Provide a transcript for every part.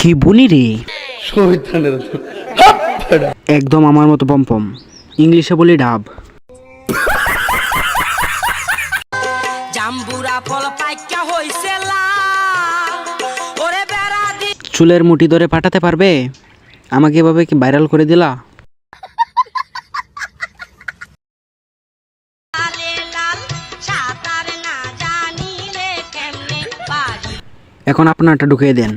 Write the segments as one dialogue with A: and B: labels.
A: কি বলি রে? একদম আমার মতো পম্পম। ইংলিশে বলি ডাব।
B: জাম্বুরা ফল পাইকা হইছে লাল। ওরে বেড়া দি
A: চুলের মুঠি ধরে পাঠাতে পারবে? আমাকে এভাবে কি ভাইরাল করে দিলা? এখন আপনারটা ঢুকিয়ে দেন।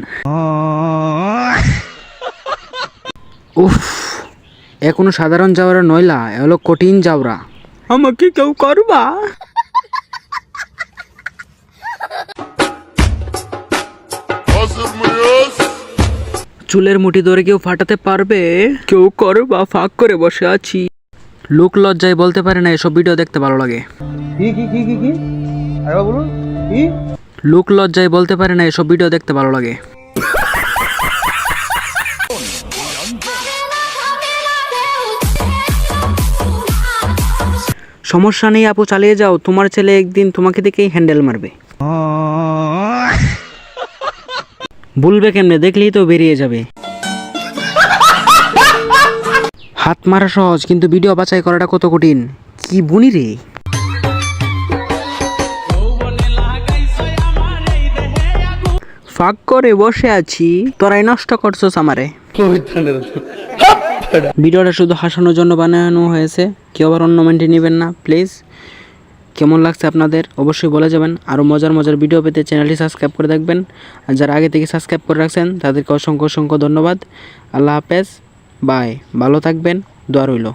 A: উফ এ কোনো সাধারণ যাওয়ারা নইলা এ হলো কঠিন যাওরা আমাকে কেউ করবা? চুলের মুঠি ধরে কেউ ফাটাতে পারবে? কেউ করবা ফাঁক করে বসে আছি। লোক লজ্জায় বলতে পারে না এসব ভিডিও দেখতে ভালো লাগে। লোক লজ্জায় বলতে পারে না, এসব ভিডিও দেখতে ভালো লাগে। সমস্যা নেই, আপু, চালিয়ে যাও। তোমার ছেলে একদিন তোমাকে দেখেই হ্যান্ডেল মারবে। বলবে কেমনে? দেখলেই তো বেরিয়ে যাবে। হাত মারা সহজ, কিন্তু ভিডিও বাছাই করাটা কত কঠিন। কি বুনি রে? ফাঁক করে বসে আছি। তোরাই নষ্ট করছস আমারে। ভিডিওটা শুধু হাসানোর জন্য বানানো হয়েছে। কেউ আবার অন্য মাইন্ডে নেবেন না, প্লিজ। কেমন লাগছে আপনাদের? অবশ্যই বলে যাবেন। আরও মজার মজার ভিডিও পেতে চ্যানেলটি সাবস্ক্রাইব করে দেখবেন। আর যারা আগে থেকে সাবস্ক্রাইব করে রাখছেন, তাদেরকে অসংখ্য অসংখ্য ধন্যবাদ। আল্লাহ হাফেজ। বাই। ভালো থাকবেন। দোয়া রইল।